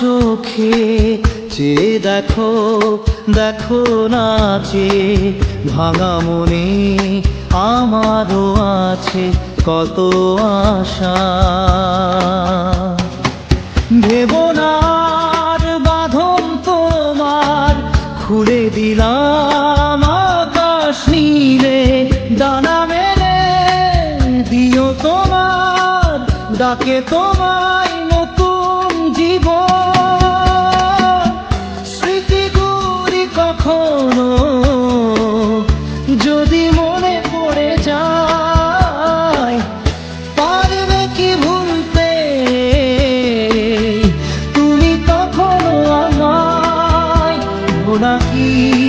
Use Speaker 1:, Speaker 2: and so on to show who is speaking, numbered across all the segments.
Speaker 1: চোখে যে দেখো দেখো নাচে, ভাঙা মনে আমারও আছে কত আশা। ভেবনার বাঁধন তোমার, খুলে দিলাম আকাশ নীলে, ডানা মেলে দিও তোমার, ডাকে তোমায় কি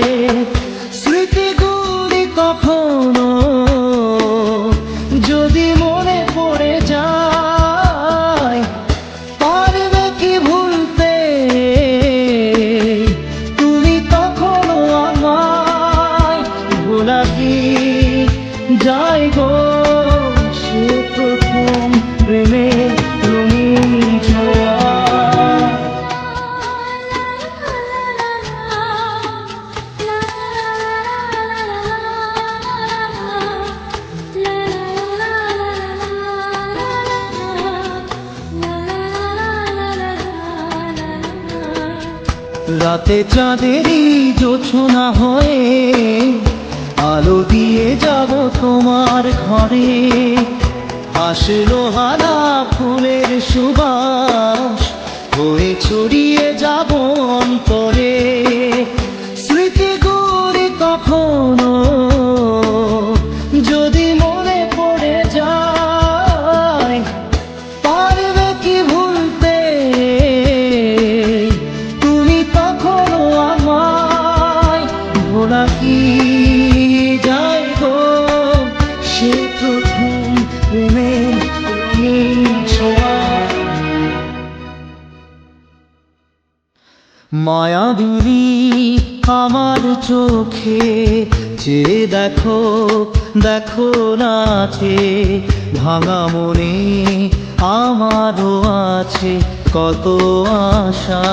Speaker 1: রাতে চাঁদেরই জোছনা হয়ে আলো দিয়ে যাব তোমার ঘরে। আসলো হারা ফুলের সুবাস হয়ে ছড়িয়ে যাব প্রেমের ছোঁয়া আমার চোখে যে দেখো দেখো নাচে ভাঙা মনে আমারও আছে কত আশা।